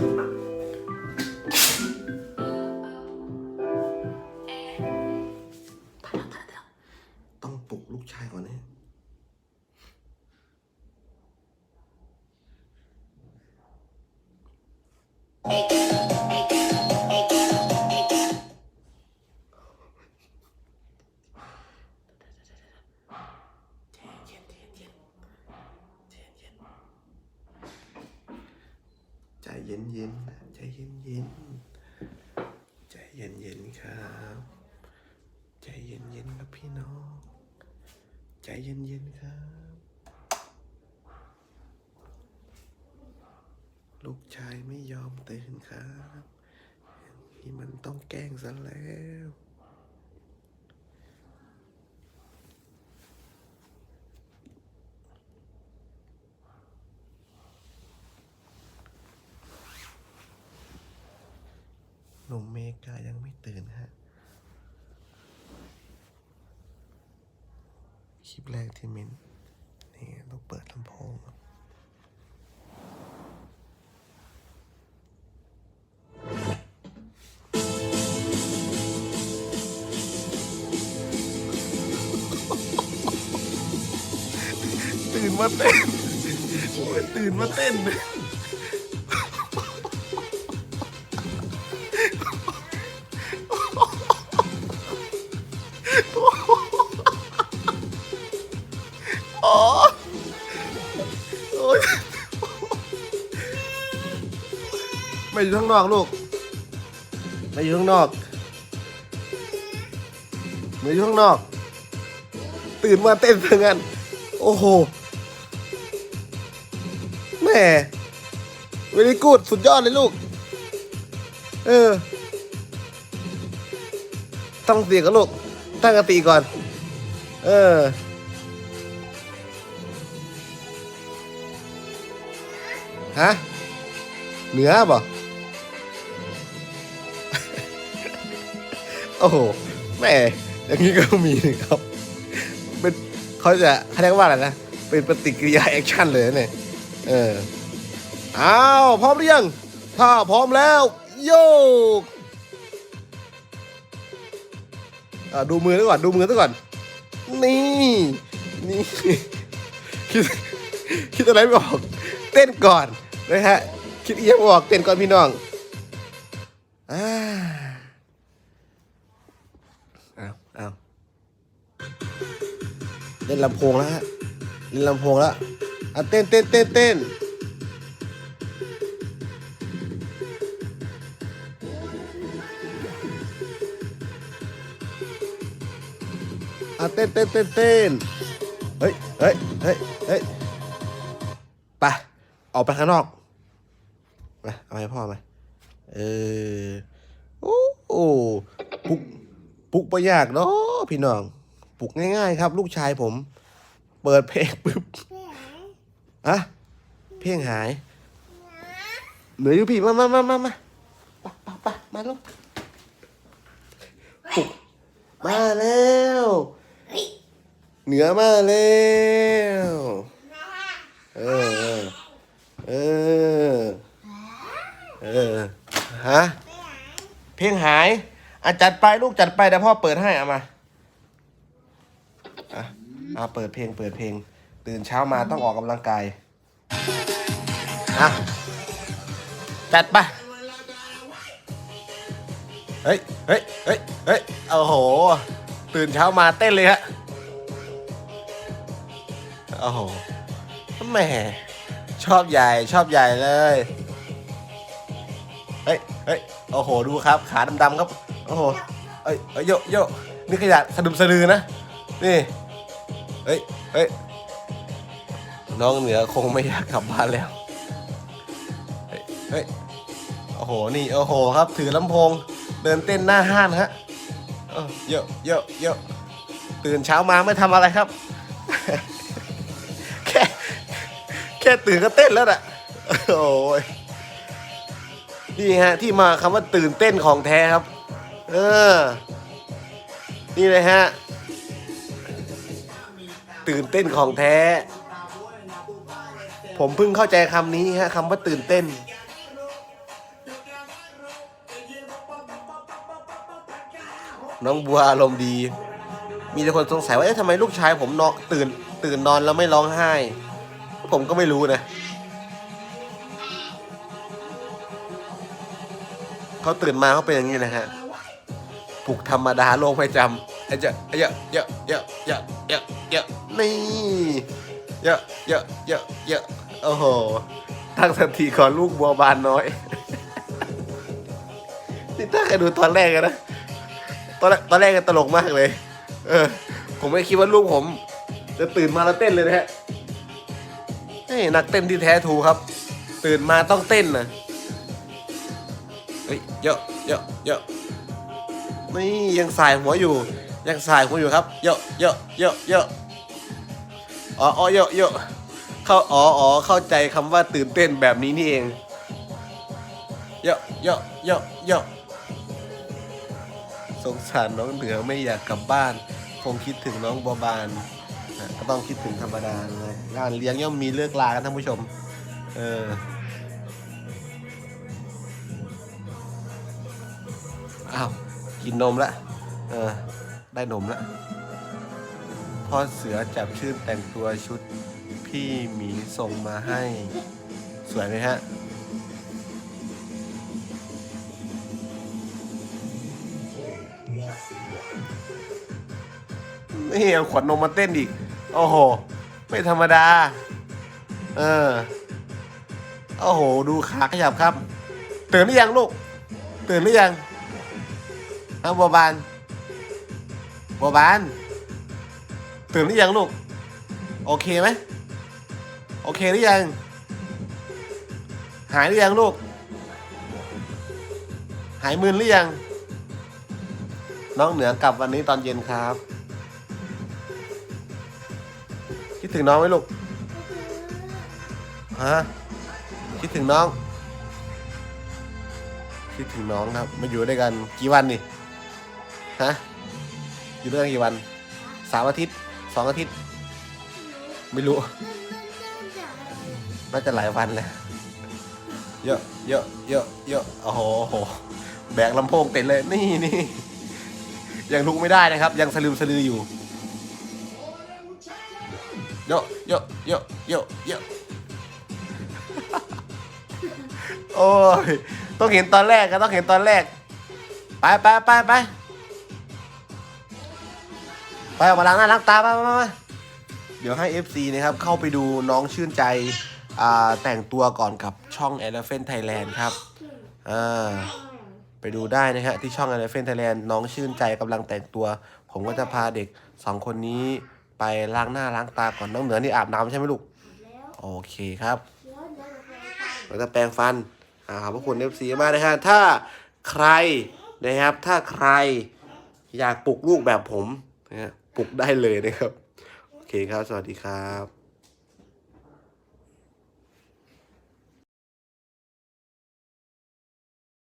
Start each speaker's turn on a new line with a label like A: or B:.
A: Thank you. ครับ ใจเย็นๆครับพี่น้อง ใจเย็นๆครับ ลูกชายไม่ยอมตื่นครับ นี่มันต้องแกล้งซะแล้ว หนุ่มเมกายังไม่ตื่นฮะ คลิปแรกที่มินนี่ต้องเปิดลำโพงตื่นมาเต้นตื่นมาเต้น โอ๊ยไม่อยู่ข้างนอกลูกไม่อยู่ข้างนอกไม่อยู่ข้างนอก ตื่นมาเต้นเพื่องันโอ้โหแม่เวลีกูดสุดยอดเลยลูก เออตั้งสติก่อนลูก ตั้งสติก่อน เออ ฮะ เหนือบ่โอ้โหแม่อย่างนี้ก็มีนะครับ เป็นเขาจะเขาเรียกว่าอะไรนะ เป็นปฏิกิริยาแอคชั่นเลยนะเนี่ยเอออ้าวพร้อมหรือยัง ถ้าพร้อมแล้ว โยกอ่าดูมือซะก่อน ดูมือซะก่อน นี่ นี่ คิด คิดอะไรไม่ออก เต้นก่อน นะฮะคิดอีกอยังออกเต้นก่อนพี่น้องอ่าเอาเอาเล่นลำโพงแล้วฮะเล่นลำโพงแล้วอะเต้นเต้นเต้นเต้นอะเต้นเต้นเต้นเต้นเฮ้ยเฮ้ยเฮ้ยเฮ้ยไปออกไปข้างนอก ไปเอาให้พ่อไปเออ โอ้โอ้ปลุกปลุกไปยากเนาะพี่น้องปลุกง่ายๆ ครับ ลูกชายผม เปิดเพลงปุ๊บอะเพลงหายเหนืออยู่พี่มามามามามาปะปะปะมาลูกปลุกมาแล้ว เหนือมาแล้วเออ เออ เออ ฮะ เพล งหายอาจัดไปลูกจัดไปเดี๋ยวพ่อเปิดให้เอามาอะอะเปิดเพลงเปิดเพลง ตื่นเช้ามาต้องออกกำลังกายอะจัดไปเฮ้ยเฮ้ยเฮ้ยเฮ้ยโอ้โห ตื่นเช้ามาเต้นเลยฮะโอ้โหแหมชอบใหญ่ชอบใหญ่เลย เฮ้ยเฮ้ย โอ้โหดูครับ ขาดำๆครับโอ้โหเอ้ยเอ้ยโยโยนี่ขยะสะดุมสะดือนะนี่เฮ้ยเฮ้ยน้องเหนือคงไม่อยากกลับบ้านแล้วเฮ้ยเฮ้ยโอ้โหนี่โอ้โหครับ ถือลำโพง เดินเต้นหน้าห้านฮะเออโยโยโยตื่นเช้ามาไม่ทำอะไรครับ แค่แค่ตื่นก็เต้นแล้วน่ะโอ้ย นี่ฮะที่มาคำว่าตื่นเต้นของแท้ครับ เออ นี่เลยฮะ ตื่นเต้นของแท้ ผมเพิ่งเข้าใจคำนี้ฮะคำว่าตื่นเต้น น้องบัวอารมณ์ดี มีแต่คนสงสัยว่าเอ๊ะทำไมลูกชายผมนอนตื่น ตื่นนอนแล้วไม่ร้องไห้ ผมก็ไม่รู้นะ เขาตื่นมาเขาเป็นอย่างนี้นะฮะปลุกธรรมดาโลกไม่จำไอ้เจะเยอะเยอะเยอะเยอะเยอะเยอะนี่เยอะเยอะเยอะเยอะโอ้โหตั้งสติก่อนลูกบัวบานน้อย นี่ถ้าใครดูตอนแรกอะนะตอนแรกตอนแรกก็ตลกมากเลย เออ ผมไม่คิดว่าลูกผม จะตื่นมาแล้วเต้นเลยนะฮะนี่นักเต้นที่แท้ทูครับ ตื่นมาต้องเต้นนะ ฮ้ยเยอะเยอะเยอะนี่ยังสายหัวอยู่ ยังสายหัวอยู่ครับ เยอะเยอะเยอะเยอะอ๋ออ๋อเยอะเยอะเข้าอ๋ออ๋อเข้าใจคำว่าตื่นเต้นแบบนี้นี่เองเยอะเยอะเยอะเยอะสงสารน้องเหนือไม่อยากกลับบ้าน คงคิดถึงน้องบัวบานก็ต้องคิดถึงธรรมดาเลยงานเลี้ยงย่อมมีเลิกลากันท่านผู้ชม เออ อ้าวกินนมละเออได้นมละพ่อเสือจับชื่นแต่งตัวชุดพี่หมีส่งมาให้ สวยไหมฮะนี่เอาขวดนมมาเต้นอีก โอ้โห ไม่ธรรมดา เออ โอ้โห ดูขาขยับครับ ตื่นหรือยังลูก ตื่นหรือยัง เอาบัวบานบัวบาน ตื่นหรือยังลูก โอเคไหม โอเคหรือยัง หายหรือยังลูก หายมึนหรือยัง น้องเหนือกลับวันนี้ตอนเย็นครับ คิดถึงน้องไหมลูก ฮะ คิดถึงน้อง คิดถึงน้องครับ มาอยู่ด้วยกันกี่วันนี่ ฮะ อยู่ด้วยกันกี่วันสามอาทิตย์สองอาทิตย์ ไม่รู้ น่าจะหลายวันแล้วเยอะเยอะเยอะเยอะโอ้โหโอ้โห แบกลำโพงเต็มเลยนี่นี่ยังลุกไม่ได้นะครับ ยังสลืมสลืออยู่เยอะเยอะเยอะเยอะเยอะโอ้ยต้องเห็นตอนแรกก็ต้องเห็นตอนแรก ไปไปไปไป ไปออกมาล้างหน้าล้างตาไปไปเดี๋ยวให้ FC นะครับเข้าไปดูน้องชื่นใจแต่งตัวก่อนกับช่อง Elephant Thailand ครับไปดูได้นะฮะที่ช่อง Elephant Thailand น้องชื่นใจกำลังแต่งตัว ผมก็จะพาเด็กสองคนนี้ไปล้างหน้าล้างตาก่อนน้องเหนือนี่อาบน้ำใช่ไหมลูกโอเคครับเราจะแปรงฟันอ่าขอบพระคุณ FC มากนะฮะถ้าใครนะครับถ้าใครอยากปลุกลูกแบบผมนะฮะ ปลุกได้เลยนะครับ โอเคครับ สวัสดีครับ